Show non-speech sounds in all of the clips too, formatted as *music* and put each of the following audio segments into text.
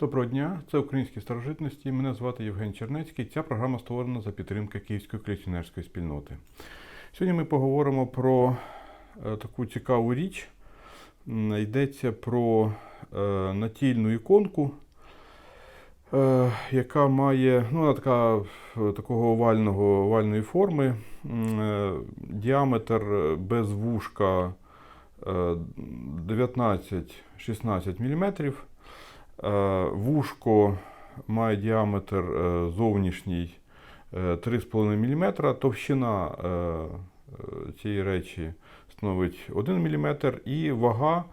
Доброго дня, це українські старожитності. Мене звати Євген Чернецький. Ця програма створена за підтримки Київської колекціонерської спільноти. Сьогодні ми поговоримо про е, таку цікаву річ. Йдеться про е, натільну іконку, е, яка має ну, вона така такого овального, овальної форми. Діаметр без вушка е, 19-16 мм. Е, Вушко має діаметр е, зовнішній е, 3,5 мм, товщина е, е, цієї речі становить 1 мм і вага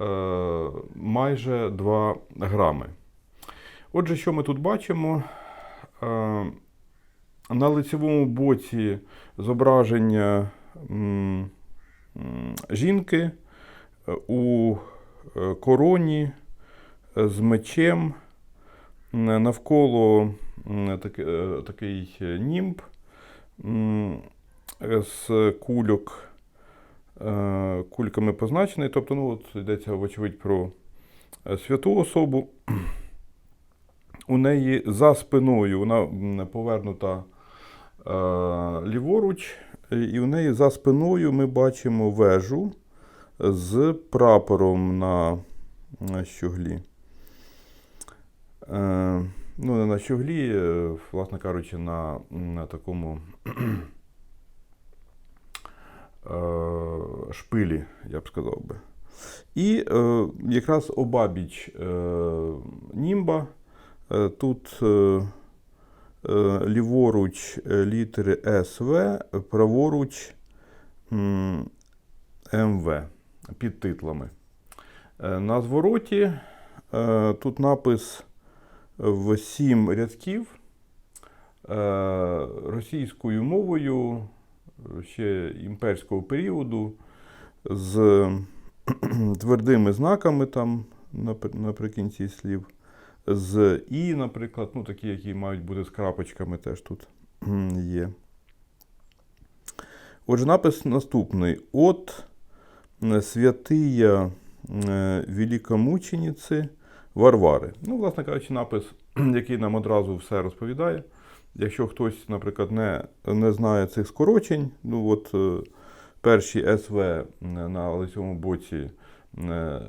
е, майже 2 грами. Отже, що ми тут бачимо? Е, На лицевому боці зображення жінки е, у е, короні з мечем. Навколо е, такий німб з кульок, е, кульками позначений. Тобто, ну, от йдеться, вочевидь, про е, святу особу. У неї за спиною вона повернута е, ліворуч, і у неї за спиною ми бачимо вежу з прапором на, щоглі. Е, ну, не на щоглі, е, власне кажучи, на, на такому *clears throat* е, шпилі, я б сказав би. І е, якраз обабіч е, німба тут е, ліворуч літери СВ, праворуч МВ під титлами. На звороті е, тут напис в сім рядків е, російською мовою ще імперського періоду з *clears throat* твердими знаками там наприкінці слів. З І, наприклад, ну, такі, які мають бути з крапочками, теж тут *clears throat* є. Отже, напис наступний. От святия великомучениці Варвари. Ну, власне кажучи, напис, *clears throat* який нам одразу все розповідає. Якщо хтось, наприклад, не, не знає цих скорочень, ну от е, перші СВ на лицевому боці е,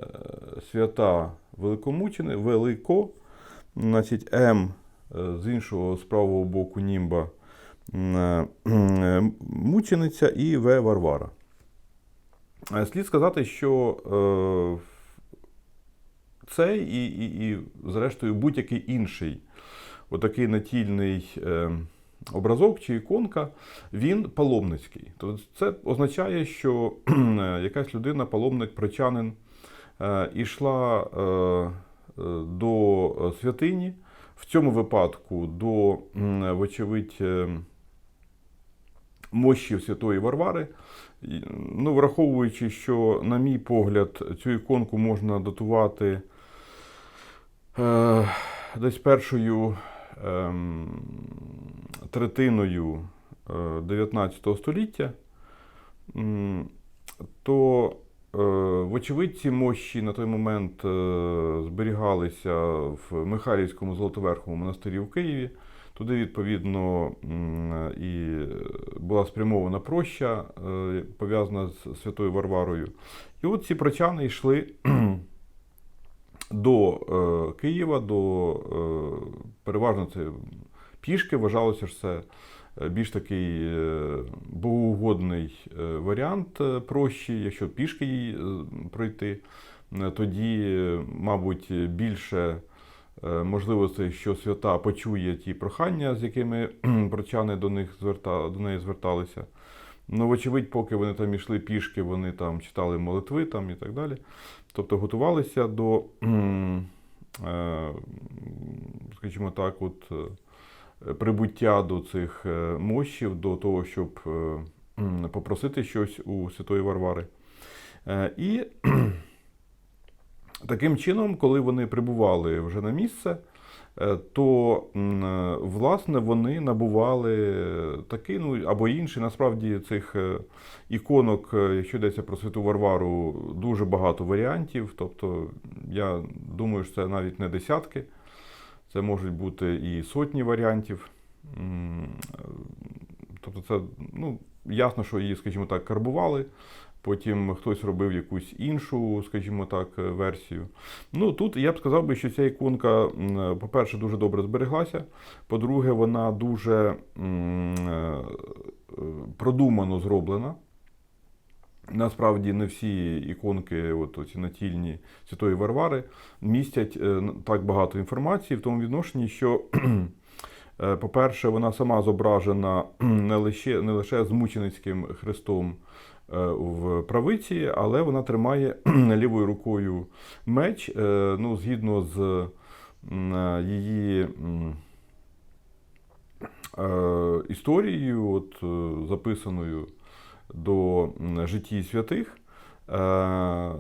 свята великомучени, велико, значить М е, з іншого з правого боку німба е, е, мучениця і В Варвара. Е, Слід сказати, що е, цей і, і, і зрештою, будь-який інший отакий натільний е, образок чи іконка, він паломницький. Тобто це означає, що е, якась людина, паломник, прочанин, е, ішла до святині, в цьому випадку до, вочевидь, мощів Святої Варвари. Ну, враховуючи, що, на мій погляд, цю іконку можна датувати десь першою ем, третиною е, 19 століття, то, е, вочевидь, ці мощі на той момент е, зберігалися в Михайлівському Золотоверховому монастирі в Києві. Туди, відповідно, і була спрямована проща, е, пов'язана з Святою Варварою. І от ці прочани йшли до е, Києва, до е, переважно це пішки, вважалося, що це е, більш такий богоугодний варіант прощі, якщо пішки її пройти, тоді, мабуть, більше можливостей, що свята почує ті прохання, з якими прочани до них зверта, до неї зверталися. Ну, вочевидь, поки вони там йшли пішки, вони там читали молитви там і так далі. Тобто готувалися до, е, скажімо так, от, е, прибуття до цих е, мощів, до того, щоб попросити щось у Святої Варвари. І Таким чином, коли вони прибували вже на місце, то е, власне вони набували такий, ну або інший. Насправді цих е, іконок, е, якщо йдеться про святу Варвару, дуже багато варіантів. Тобто, я думаю, що це навіть не десятки, це можуть бути і сотні варіантів. Е, Тобто, це ну, ясно, що її, скажімо так, карбували. Потім хтось робив якусь іншу, скажімо так, е, версію. Ну тут я б сказав би, що ця іконка, по-перше, дуже добре збереглася. По-друге, вона дуже е, продумано зроблена. Насправді не всі іконки, от оці натільні Святої Варвари, містять е, так багато інформації в тому відношенні, що, *clears throat* по-перше, вона сама зображена не лише, не лише з мученицьким хрестом в правиці, але вона тримає *clears throat* лівою рукою меч. Е, Ну, згідно з е, її е, історією, от, е, записаною до житті святих, е,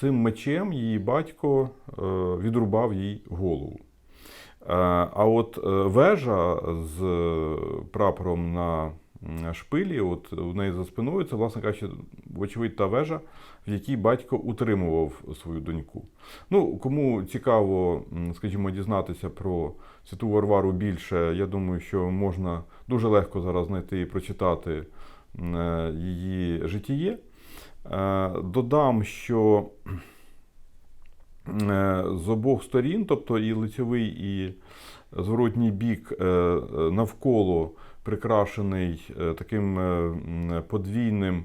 цим мечем її батько е, відрубав їй голову. Е, А от е, вежа з е, прапором на шпилі, от у неї за спиною, це, власне кажучи, вочевидь, та вежа, в якій батько утримував свою доньку. Ну, кому цікаво, скажімо, дізнатися про святу Варвару більше, я думаю, що можна дуже легко зараз знайти і прочитати е, її житіє. Е, Додам, що е, з обох сторін, тобто і лицьовий, і зворотній бік навколо прикрашений е, таким е, подвійним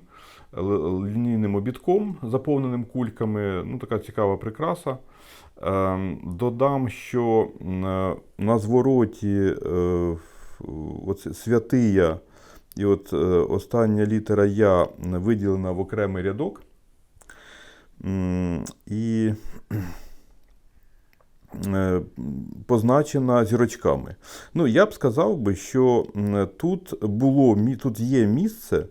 лінійним обідком, заповненим кульками. Ну, така цікава прикраса. Е, Додам, що е, на звороті е, святия і от остання літера Я виділена в окремий рядок. І позначена зірочками. Ну, я б сказав би, що тут було тут є місце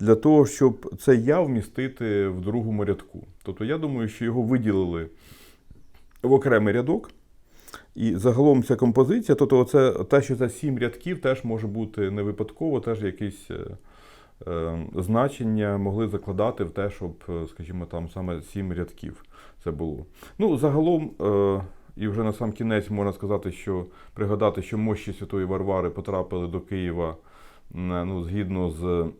для того, щоб це я вмістити в другому рядку. Тобто я думаю, що його виділили в окремий рядок. І загалом ця композиція, тобто оце, те, що це сім рядків, теж може бути не випадково, теж якісь е, е, значення могли закладати в те, щоб, е, скажімо, там саме сім рядків це було. Ну, загалом, е, і вже на сам кінець можна сказати, що пригадати, що мощі Святої Варвари потрапили до Києва ну, згідно з.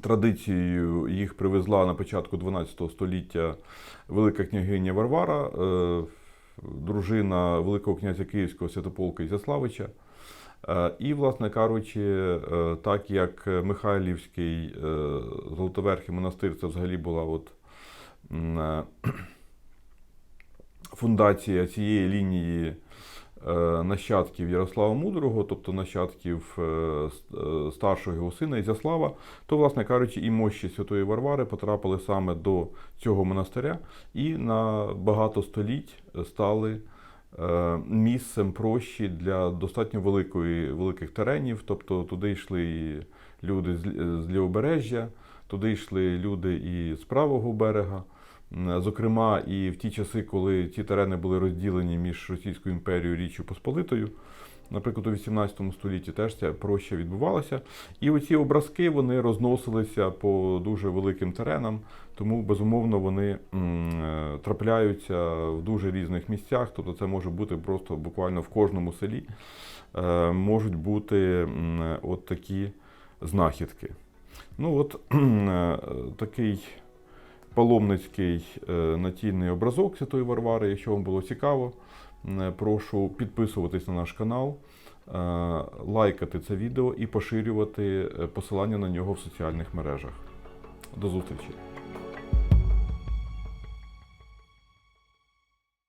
Традицією їх привезла на початку 12 століття велика княгиня Варвара, е, дружина Великого князя Київського Святополка Ізяславича. Е, І, власне кажучи, е, так як Михайлівський Золотоверхий монастир це взагалі була от фундація цієї лінії е, нащадків Ярослава Мудрого, тобто нащадків е, е, старшого його сина Ізяслава, то, власне кажучи, і мощі Святої Варвари потрапили саме до цього монастиря і на багато століть стали місцем прощі для достатньо великої, великих теренів. Тобто туди йшли люди з лівобережжя, туди йшли люди і з правого берега. М, Зокрема, і в ті часи, коли ці терени були розділені між Російською імперією і Річчю Посполитою, наприклад, у 18 столітті теж ця проща відбувалася. І оці образки вони розносилися по дуже великим теренам, тому безумовно вони е, трапляються в дуже різних місцях. Тобто це може бути просто буквально в кожному селі е, можуть бути от такі знахідки. Ну от *clears throat* е, такий паломницький е, натільний образок Святої Варвари. Якщо вам було цікаво, прошу підписуватись на наш канал, е, лайкати це відео і поширювати е, посилання на нього в соціальних мережах. До зустрічі!